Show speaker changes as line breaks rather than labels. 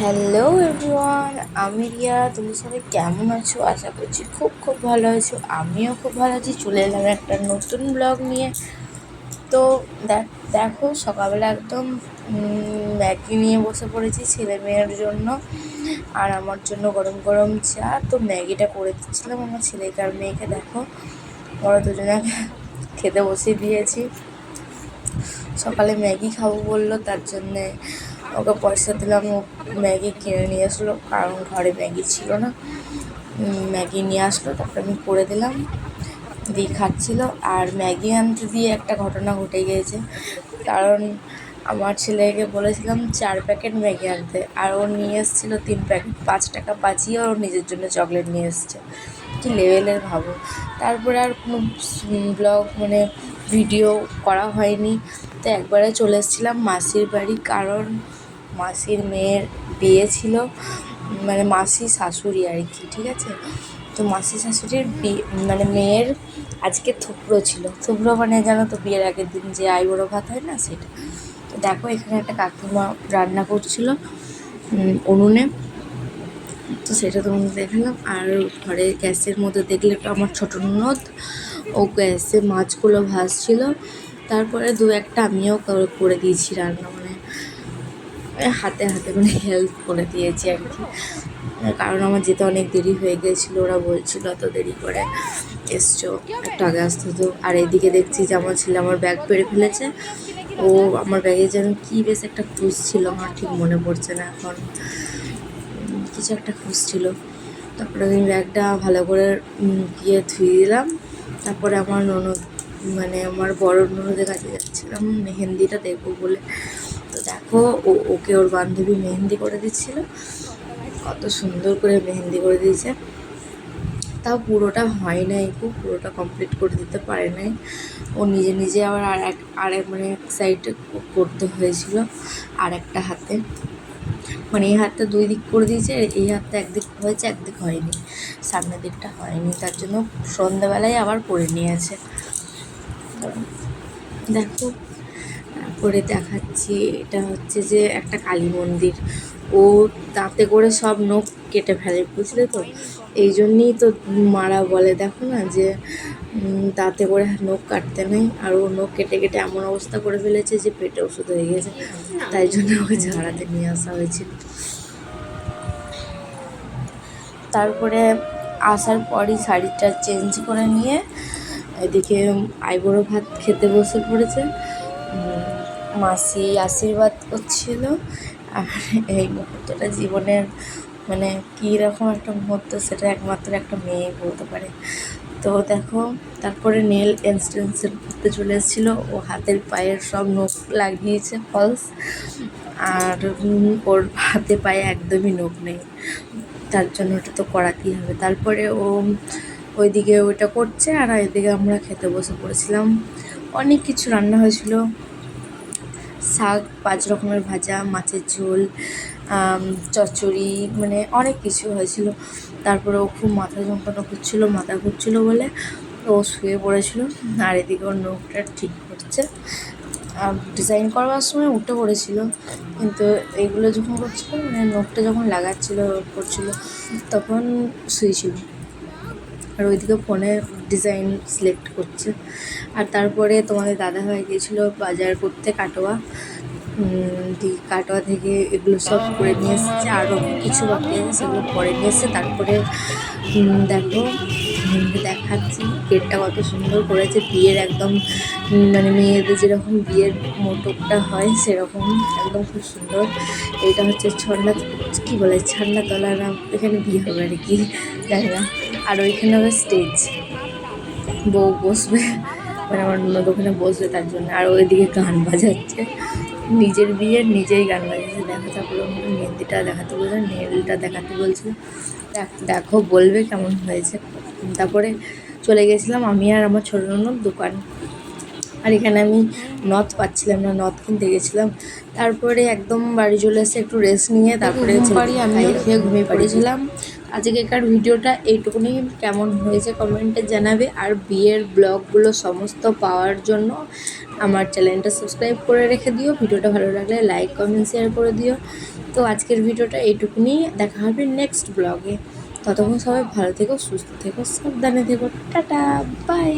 Hello everyone আমি রিয়া তুমি সবাই কেমন আছো? আশা করছি খুব খুব ভালো আছো, আমিও খুব ভালো আছি। চলে এলাম একটা নতুন ব্লগ নিয়ে। তো দেখ সকালবেলা একদম ম্যাগি নিয়ে বসে পড়েছি ছেলে মেয়ের জন্য, আর আমার জন্য গরম গরম চা। তো ম্যাগিটা করে দিচ্ছিলাম আমার ছেলেকে আর মেয়েকে, দেখো। ওরা দুজনে খেতে বসিয়ে দিয়েছি। সকালে ম্যাগি খাব বলল, তার জন্যে ওকে পয়সা দিলাম, ও ম্যাগি কিনে নিয়ে আসলো, কারণ ঘরে ম্যাগি ছিল না। ম্যাগি নিয়ে আসলো, তারপরে আমি করে দিলাম, দিয়ে খাচ্ছিল। আর ম্যাগি আনতে দিয়ে একটা ঘটনা ঘটে গিয়েছে। কারণ আমার ছেলেকে বলেছিলাম, চার প্যাকেট ম্যাগি আনতে। আর ও নিয়ে এসেছিল তিন প্যাকেট, পাঁচ টাকা বাঁচিয়ে ওর নিজের জন্য চকলেট নিয়ে এসছে। কি লেভেলের ভাবো। তারপরে আর কোনো ব্লগ মানে ভিডিও করা হয়নি। তো একবারে চলে এসেছিলাম মাসির বাড়ি, কারণ মাসির মেয়ের বিয়ে ছিল মানে মাসি শাশুড়ি আর কি, ঠিক আছে? তো মাসি শাশুড়ির বিয়ে মানে মেয়ের আজকে থুবড়ো ছিল। থুবড়ো মানে জানো তো বিয়ের আগের দিন যে আইবুড়ো ভাত হয় না সেটা। তো দেখো এখানে একটা কাকিমা রান্না করছিল উনুনে। তো সেটা তোমাদের দেখালাম। আর ঘরে গ্যাসের মধ্যে দেখলে আমার ছোটো ননদ, ও গ্যাসে মাছগুলো ভাজছিল। তারপরে দু একটা আমিও করে- দিয়েছি রান্না হাতে হাতে মানে হেল্প করে দিয়েছি আর কি। কারণ আমার যেতে অনেক দেরি হয়ে গেছিল, ওরা বলছিল এত দেরি করে এসছো, একটু আগে আসতে তো। আর এদিকে দেখছি যে আমার ছেলে আমার ব্যাগ পেরে ফেলেছে। ও আমার ব্যাগে যেন কী বেশ একটা খুঁজছিল আমার ঠিক মনে পড়ছে না এখন। কিছু একটা খুঁজছিল তারপরে আমি ব্যাগটা ভালো করে গিয়ে ধুয়ে দিলাম। তারপরে আমার ননদ মানে আমার বড় ননদের কাছে যাচ্ছিলাম, মেহেন্দিটা দেখব বলে। তো দেখো, ও, ওকে ওর বান্ধবী মেহেন্দি করে দিচ্ছিল। কত সুন্দর করে মেহেন্দি করে দিয়েছে। তাও পুরোটা হয় নাই খুব পুরোটা কমপ্লিট করে দিতে পারে নাই। ও নিজে নিজে আবার আর এক আর এক মানে এক সাইডে করতে হয়েছিল আর একটা হাতে। মানে এই হাতটা দুই দিক করে দিয়েছে এই হাতটা একদিক হয়েছে, একদিক হয়নি। সামনের দিকটা হয়নি, তার জন্য সন্ধ্যাবেলায় আবার করে নিয়েছে। দেখো করে দেখাচ্ছি, এটা হচ্ছে যে একটা কালী মন্দির। ও তাতে করে সব নখ কেটে ফেলে, বুঝলে তো? এই জন্যই তো মারা বলে, দেখো না, যে তাতে করে নখ কাটতে নেই। আর ও নখ কেটে কেটে এমন অবস্থা করে ফেলেছে যে পেটে ওষুধ হয়ে গেছে। তাই জন্য ওকে ঝাড়াতে নিয়ে আসা হয়েছিল। তারপরে আসার পরই শাড়িটা চেঞ্জ করে নিয়ে, এদিকে আইবুড়ো ভাত খেতে বসে পড়েছে। মাসি আশীর্বাদ করছিল আর এই মুহূর্তটা জীবনের মানে কী রকম একটা মুহূর্ত সেটা একমাত্র একটা মেয়ে বলতে পারে। তো দেখো, তারপরে নেল এক্সটেনশন করতে চলে এসেছিল। ও হাতের পায়ের সব নখ লাগিয়েছে ফলস আর ওর হাতে পায়ে একদমই নখ নেই। তার জন্য ওটা তো করাতেই হবে? তারপরে ও ওইদিকে ওইটা করছে, আর এদিকে আমরা খেতে বসে পড়েছিলাম। অনেক কিছু রান্না হয়েছিল। শাক, পাঁচ রকমের ভাজা, মাছের ঝোল চচ্চড়ি মানে অনেক কিছু হয়েছিল। তারপরে ও খুব মাথা যন্ত্রণা করছিল, মাথা ঘুরছিলো বলে ও শুয়ে পড়েছিল। আর এদিকে ওর নখটা ঠিক করছে। আর ডিজাইন করবার সময় উঠে পড়েছিল। কিন্তু এইগুলো যখন করছিল মানে নখটা যখন লাগাচ্ছিল, করছিল, তখন শুয়েছিল। আর ওইদিকে ফোনে ডিজাইন সিলেক্ট করছে। আর তারপরে তোমাদের দাদা ভাই গিয়েছিল বাজার করতে কাটোয়া। কাটোয়া থেকে এগুলো সব করে নিয়ে এসেছে। আরও কিছু বাকি আছে, সেগুলো পরে নিয়ে এসেছে। তারপরে দেখো দেখাচ্ছি গেটটা কত সুন্দর করেছে। বিয়ের একদম মানে মেয়েদের যেরকম বিয়ের মোটকটা হয়, সেরকম একদম খুব সুন্দর। এটা হচ্ছে ছন্না, কী বলে ছান্নাতলা না এখানে বিয়ে হবে আর কি, জানি না। আর ওইখানে হবে স্টেজ বউ বসবে মানে আমার ননদ ওখানে বসবে তার জন্য। আর ওইদিকে গান বাজাচ্ছে। নিজের বিয়ে নিজেই গান বাজাচ্ছে দেখো তারপরে মেহেন্দিটা দেখাতে বলছে নেলটা দেখাতে বলছিল দেখ- দেখো বলবে কেমন হয়েছে। তারপরে চলে গেছিলাম আমি আর আমার ছোটো ননদ দোকান। আর এখানে আমি নথ পাচ্ছিলাম না নথ কিনতে গেছিলাম। তারপরে একদম বাড়ি চলে এসে একটু রেস্ট নিয়ে তারপরে বাড়ি আমি খেয়ে ঘুমিয়ে পড়েছিলাম। আজকেকার ভিডিওটা এইটুকুনি। কেমন হয়েছে কমেন্টে জানাবে। আর বিয়ের ব্লগগুলো সমস্ত পাওয়ার জন্য আমার চ্যানেলটা সাবস্ক্রাইব করে রেখে দিও। ভিডিওটা ভালো লাগলে লাইক, কমেন্ট, শেয়ার করে দিও। তো আজকের ভিডিওটা এইটুকুনি। দেখা হবে নেক্সট ব্লগে। ততক্ষণ সবাই ভালো থেকো, সুস্থ থেকো, সাবধানে থেকো। Tata, bye.